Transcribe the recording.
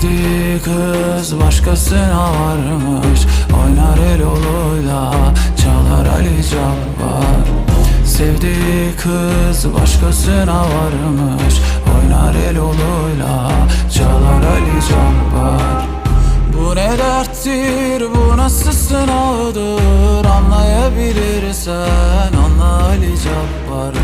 Sevdiği kız başkasına varmış. Oynar el oluyla çalar Ali Cabbar. Sevdiği kız başkasına varmış. Oynar el oluyla çalar Ali Cabbar. Bu ne derttir bu nasıl sınavdır? Anlayabilirsen anla Ali Cabbar.